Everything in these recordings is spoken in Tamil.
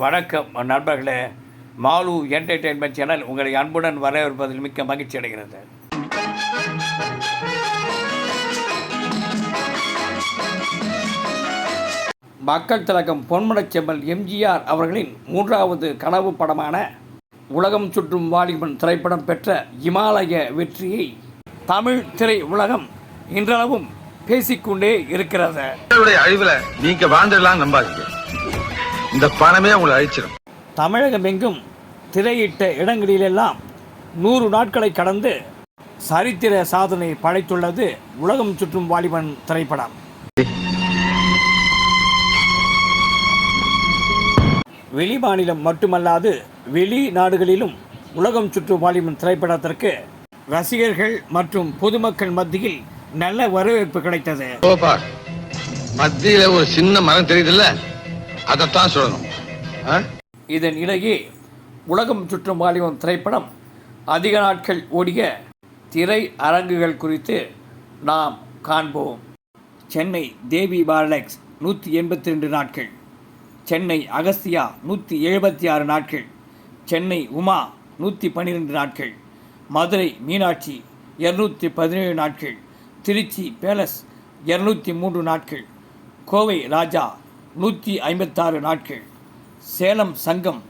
வணக்கம் நண்பர்களே. மாலு என்டர்டெயின்மெண்ட் சேனல் உங்களை அன்புடன் வரவேற்பதில் மிக்க மகிழ்ச்சி அடைகிறது. மக்கள் திலகம் பொன்மனச் செம்மல் எம்ஜிஆர் அவர்களின் மூன்றாவது கனவு படமான உலகம் சுற்றும் வாலிபன் திரைப்படம் பெற்ற இமாலய வெற்றியை தமிழ் திரை உலகம் இன்றளவும் பேசிக்கொண்டே இருக்கிறது. அழிவில் அழிவுல நீங்க வாழ்ந்துடலாம் நம்பாதீங்க. இந்த பணமே உங்களை அழிச்சிடும் தமிழகமெங்கும் திரையிட்ட இடங்களிலெல்லாம் நூறு நாட்களை கடந்து சரித்திர சாதனை படைத்துள்ளது உலகம் சுற்றும் வாலிபன் திரைப்படம். வெளிமாநிலம் மட்டுமல்லாது வெளிநாடுகளிலும் உலகம் சுற்றும் வாலிபன் திரைப்படத்திற்கு ரசிகர்கள் மற்றும் பொதுமக்கள் மத்தியில் நல்ல வரவேற்பு கிடைத்தது. மத்தியில ஒரு சின்ன மரம் தெரியுதுல்ல? அதைத்தான் சொல்லணும் ஆ? இதன் இடையே உலகம் சுற்றும் வாலிபம் திரைப்படம் அதிக நாட்கள் ஓடிய திரை அரங்குகள் குறித்து நாம் காண்போம் சென்னை தேவி பாரலெக்ஸ் நூற்றி எண்பத்தி ரெண்டு நாட்கள் சென்னை அகஸ்தியா நூற்றி எழுபத்தி ஆறு நாட்கள் சென்னை உமா நூற்றி பன்னிரெண்டு நாட்கள் மதுரை மீனாட்சி இரநூத்தி பதினேழு நாட்கள் திருச்சி பேலஸ் இரநூத்தி மூன்று நாட்கள் கோவை ராஜா நூற்றி ஐம்பத்தாறு நாட்கள். சேலம் சங்கம்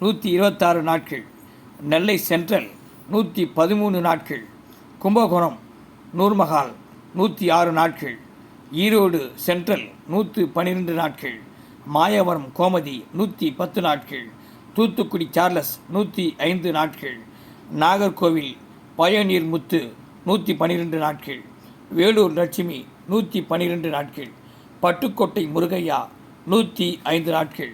நூற்றி இருபத்தாறு நாட்கள். நெல்லை சென்ட்ரல் நூற்றி பதிமூணு நாட்கள். கும்பகோணம் நூர்மஹால் நூற்றி ஆறு நாட்கள். ஈரோடு சென்ட்ரல் நூற்று பன்னிரெண்டு நாட்கள். மாயவரம் கோமதி நூற்றி பத்து நாட்கள். தூத்துக்குடி சார்லஸ் நூற்றி ஐந்து நாட்கள். நாகர்கோவில் பயனீர் முத்து நூற்றி பன்னிரெண்டு நாட்கள். வேலூர் லட்சுமி நூற்றி பன்னிரெண்டு நாட்கள். பட்டுக்கோட்டை முருகையா நூற்றி ஐந்து நாட்கள்.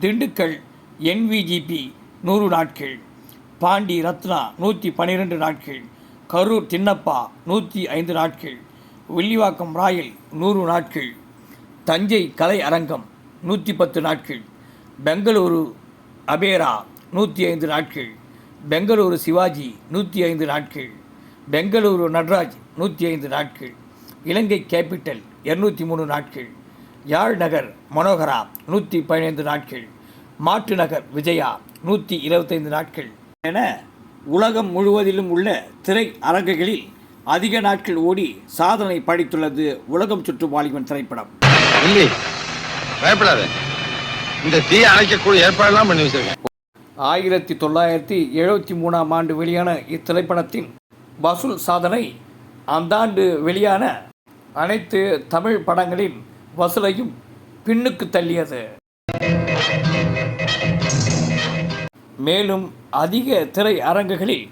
திண்டுக்கல் என்விஜிபி நூறு நாட்கள். பாண்டி ரத்னா நூற்றி பன்னிரெண்டு நாட்கள். கரூர் தின்னப்பா நூற்றி ஐந்து நாட்கள். வில்லிவாக்கம் ராயல் நூறு நாட்கள். தஞ்சை கலை அரங்கம் நூற்றி பத்து நாட்கள். பெங்களூரு அபேரா நூற்றி ஐந்து நாட்கள். பெங்களூரு சிவாஜி நூற்றி ஐந்து நாட்கள். பெங்களூரு நட்ராஜ் நூற்றி ஐந்து நாட்கள். இலங்கை கேபிட்டல் இரநூத்தி மூணு நாட்கள். யாழ் நகர் மனோகரா நூற்றி பதினைந்து நாட்கள். மாட்டு நகர் விஜயா நூற்றி இருபத்தைந்து நாட்கள். என உலகம் முழுவதிலும் உள்ள திரை அரங்குகளில் அதிக நாட்கள் ஓடி சாதனை படைத்துள்ளது உலகம் சுற்றும் வாலிபன் திரைப்படம். இந்த தீயை அணைக்கக்கூடிய ஏற்பாடெல்லாம் பண்ணி வச்சிருக்கேன். ஆயிரத்தி தொள்ளாயிரத்தி எழுபத்தி மூணாம் ஆண்டு வெளியான இத்திரைப்படத்தின் வசூல் சாதனை அந்த ஆண்டு வெளியான அனைத்து தமிழ் படங்களின் வசூலையும் பின்னுக்கு தள்ளியது. மேலும் அதிக திரை அரங்குகளில்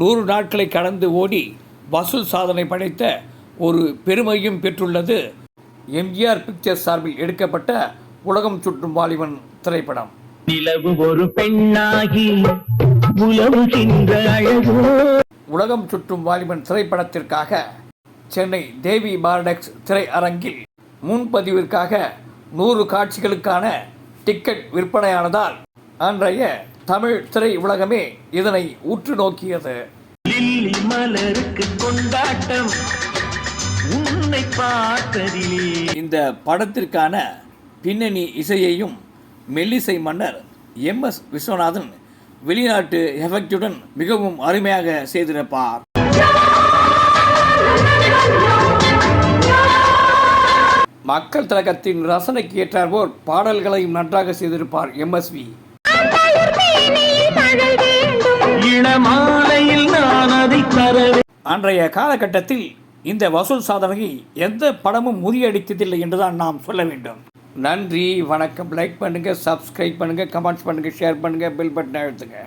நூறு நாட்களை கடந்து ஓடி வசூல் சாதனை படைத்த ஒரு பெருமையும் பெற்றுள்ளது. எம்ஜிஆர் பிக்சர்ஸ் சார்பில் எடுக்கப்பட்ட உலகம் சுற்றும் வாலிபன் திரைப்படம். நிலவு ஒரு பெண்ணாகி உலகம் சுற்றும் வாலிபன் திரைப்படத்திற்காக சென்னை தேவி பாரடெக்ஸ் திரையரங்கில் முன்பதிவிற்காக நூறு காட்சிகளுக்கான டிக்கெட் விற்பனையானதால் அன்றைய தமிழ் திரை உலகமே இதனை உற்று நோக்கியது. லில்லி மலருக்கு கொண்டாட்டம் உன்னை பார்த்ததிலே. இந்த படத்திற்கான பின்னணி இசையையும் மெல்லிசை மன்னர் எம் எஸ் விஸ்வநாதன் வெளிநாட்டு எஃபெக்டுடன் மிகவும் அருமையாக செய்திருப்பார். மக்கள் திலகத்தின் ரசனைக்கு ஏற்றாற்போர் பாடல்களையும் நன்றாக செய்திருப்பார் எம்எஸ்வி. அன்றைய காலகட்டத்தில் இந்த வசூல் சாதனையை எந்த படமும் முறியடித்ததில்லை என்றுதான் நாம் சொல்ல வேண்டும். நன்றி வணக்கம். லைக் பண்ணுங்கள் சப்ஸ்கிரைப் பண்ணுங்கள் கமெண்ட்ஸ் பண்ணுங்கள் ஷேர் பண்ணுங்கள் பெல் பட்டனை அழுத்துங்க.